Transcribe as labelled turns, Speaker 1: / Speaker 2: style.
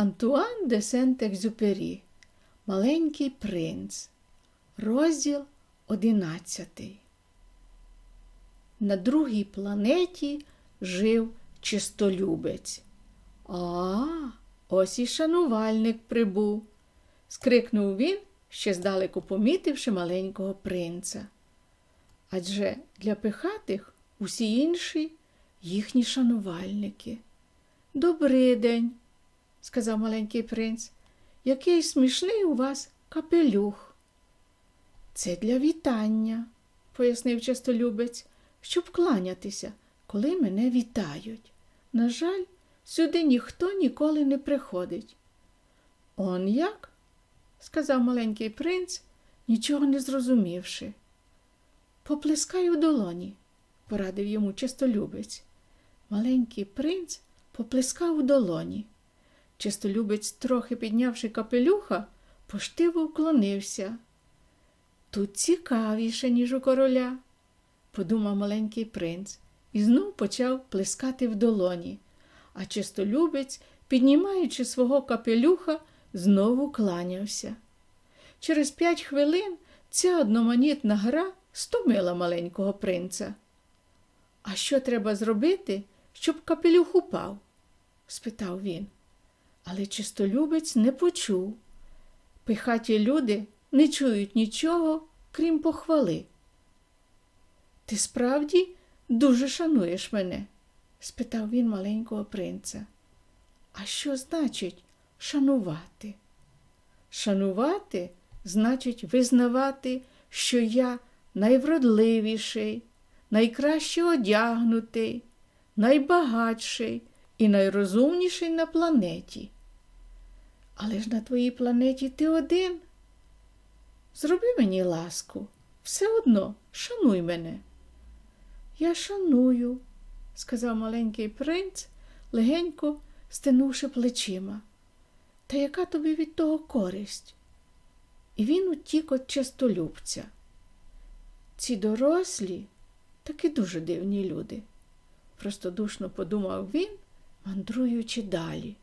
Speaker 1: Антуан де Сент-Екзюпері Маленький принц. Розділ одинадцятий. На другій планеті жив чистолюбець. А, ось і шанувальник прибув. скрикнув він, ще здалеку помітивши маленького принца. Адже для пихатих усі інші їхні шанувальники. Добрий день, сказав маленький принц. Який смішний у вас капелюх. Це для вітання, пояснив чистолюбець, щоб кланятися, коли мене вітають. На жаль, сюди ніхто ніколи не приходить. Он як? сказав маленький принц, нічого не зрозумівши. Поплескай у долоні, порадив йому чистолюбець. Маленький принц поплескав у долоні. Чистолюбець, трохи піднявши капелюха, поштиво вклонився. Тут цікавіше, ніж у короля, подумав маленький принц, і знов почав плескати в долоні, а чистолюбець, піднімаючи свого капелюха, знову кланявся. Через п'ять хвилин ця одноманітна гра стомила маленького принца. А що треба зробити, щоб капелюх упав? спитав він. Але чистолюбець не почув. Пихаті люди не чують нічого, крім похвали. Ти справді дуже шануєш мене? спитав він маленького принца. А що значить шанувати? Шанувати значить визнавати, що я найвродливіший, найкраще одягнутий, найбагатший і найрозумніший на планеті. Але ж на твоїй планеті ти один. Зроби мені ласку, все одно шануй мене. Я шаную, сказав маленький принц, легенько стенувши плечима. Та яка тобі від того користь? І він утік від чистолюбця. Ці дорослі таки дуже дивні люди, простодушно подумав він, мандруючи далі.